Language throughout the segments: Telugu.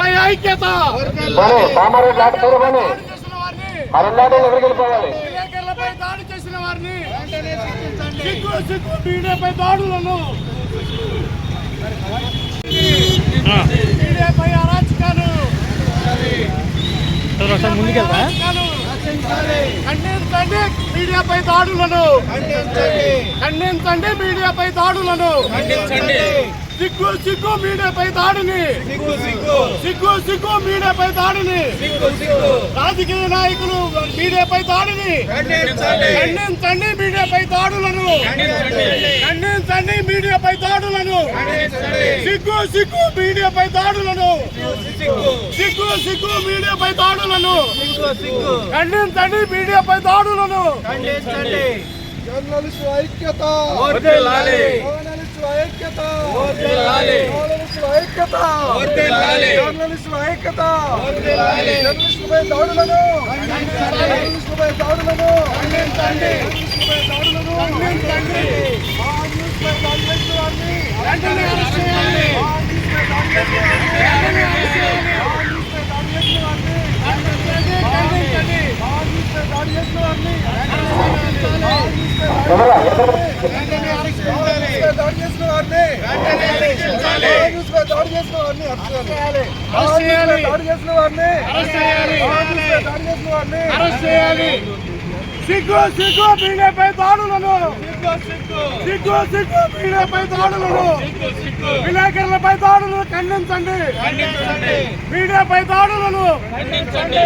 మీడియాపై ఐక్యత! దాడి చేసిన వారిని అరుణాడు ఎవరికి వెళ్ళిపోవాలి? విలేకరులపై దాడి చేసిన వారిని సిగ్గు సిగ్గు మీడియాపై దాడులను. మీడియాపై అరాచకాలు. ఖండించండి మీడియాపై దాడులను. ఖండించండి మీడియాపై దాడులను. సిగ్గు సిగ్గు మీడియాపై దాడిని. సిగ్గు సిగ్గు. మీడియాపై దాడిని. రాజకీయ నాయకులు మీడియాపై దాడిని. ఖండించండి. మీడియాపై దాడులను. ఖండించండి. మీడియాపై దాడులను. సిగ్గు సిగ్గు మీడియాపై దాడులను. సిగ్గు సిగ్గు. మీడియాపై దాడులను. ఖండించండి మీడియాపై దాడులను. జర్నలిస్టు ఐక్యత. ఐక్యత. వర్ధిల్లాలి. జర్నలిస్టు ఐక్యత. జర్నలిస్టుపై దాడులను. జర్నలిస్టుపై దాడులను. జర్నలిస్టుపై దాడులను. మా న్యూస్పై చేసిన వారిని వెంటనే అరెస్ట్ చేయాలి. మా న్యూస్పై దాడి చేసిన వారిని వెంటనే అరెస్ట్ చేయాలి. మా న్యూస్పై దాడి చేసిన వారిని ఖండించండి, ఖండించండి. మా న్యూస్పై దాడి చేసిన వారిని ఖండించాలి. ఎవరా ఎవరు వెంటనే అరెస్ట్ న్యూస్పై దాడి చేసిన వారిని. న్యూస్పై దాడి చేసిన వారిని దాడి చేసిన వారిని. దాడి చేసిన వారిని. అరెస్ట్ చేయాలి. సిగ్గు సిగ్గు మీడియాపై దాడులను. సిగ్గు సిగ్గు. మీడియాపై దాడులను. విలేకరులపై దాడులను ఖండించండి. మీడియాపై దాడులను.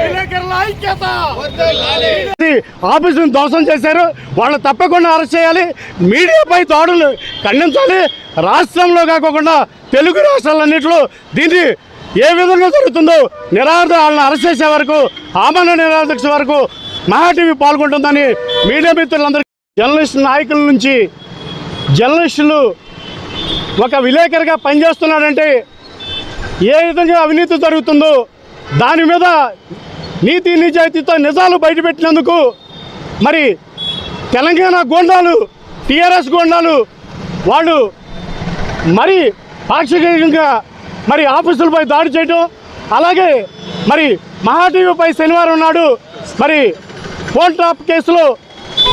విలేకరుల ఐక్యత. ఆఫీసును ధ్వంసం చేశారు. వాళ్ళు తప్పకుండా అరెస్ట్ చేయాలి. మీడియాపై దాడులు ఖండించాలి. రాష్ట్రంలో కాకుండా తెలుగు రాష్ట్రాలన్నింటిలో దీన్ని ఏ విధంగా జరుగుతుందో నిరాధ వాళ్ళని అరెస్ట్ చేసే వరకు ఆమరణ నిరాదీక్ష వరకు మహాటీవీ పాల్గొంటుందని మీడియా మిత్రులందరికీ జర్నలిస్ట్ నాయకుల నుంచి జర్నలిస్టులు ఒక విలేకరిగా పనిచేస్తున్నాడంటే ఏ విధంగా అవినీతి జరుగుతుందో దాని మీద నీతి నిజాయితీతో నిజాలు బయటపెట్టినందుకు మరి తెలంగాణ గోండాలు టీఆర్ఎస్ గోండాలు వాళ్ళు మరి పాక్షికంగా మరి ఆఫీసులపై దాడి చేయటం అలాగే మరి మహాటీవీపై శనివారం నాడు మరి ఫోన్ ట్రాప్ కేసులో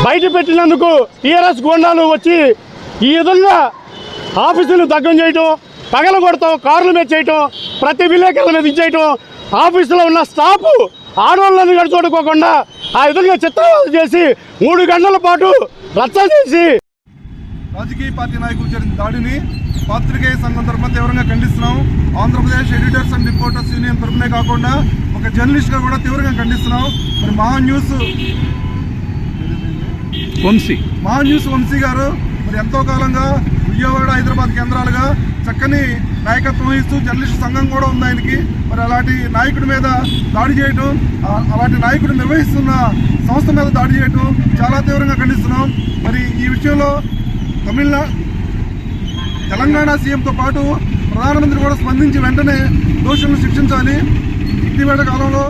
బయట పెట్టినందుకు టీఆర్ఎస్ గోండాలు వచ్చి ఈ విధంగా ఆఫీసులు దగ్గం చేయటం పగల కొడతాం కార్ల మీద చేయటం ప్రతి విలేకరుల మీద ఇచ్చేయటం ఆఫీసులో ఉన్న స్టాఫ్ ఆడవాళ్ళని గడిచోడుకోకుండా ఆ విధంగా చిత్రవాదం చేసి మూడు గంటల పాటు రచ్చ చేసి రాజకీయ పార్టీ నాయకులు జరిగిన దాడిని పాత్రికేయ సంఘం తరఫున తీవ్రంగా ఖండిస్తున్నాం. Andhra Pradesh editors and reporters union తరఫునే కాకుండా ఒక జర్నలిస్ట్గా కూడా తీవ్రంగా ఖండిస్తున్నాం మరి మహా న్యూస్ వంశీ. మహా న్యూస్ వంశీ గారు మరి ఎంతో కాలంగా విజయవాడ హైదరాబాద్ కేంద్రాలుగా చక్కని నాయకత్వం వహిస్తూ జర్నలిస్ట్ సంఘం కూడా ఉంది ఆయనకి. మరి అలాంటి నాయకుడి మీద దాడి చేయటం అలాంటి నాయకుడు నిర్వహిస్తున్న సంస్థ మీద దాడి చేయటం చాలా తీవ్రంగా ఖండిస్తున్నాం. మరి ఈ విషయంలో తమిళనా తెలంగాణ సీఎంతో పాటు ప్రధానమంత్రి కూడా స్పందించి వెంటనే దోషులను శిక్షించాలి. ఇటీవల కాలంలో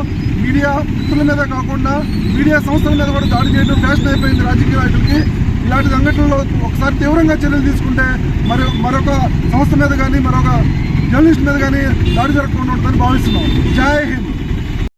మీడియా వ్యక్తుల మీద కాకుండా మీడియా సంస్థల మీద కూడా దాడి చేయడం ఫ్యాషన్ అయిపోయింది రాజకీయ నాయకులకి. ఇలాంటి సంఘటనలో ఒకసారి తీవ్రంగా చర్యలు తీసుకుంటే మరి మరొక సంస్థ మీద కానీ మరొక జర్నలిస్ట్ మీద కానీ దాడి జరగకుండా ఉంటుందని భావిస్తున్నాం. జై హింద్.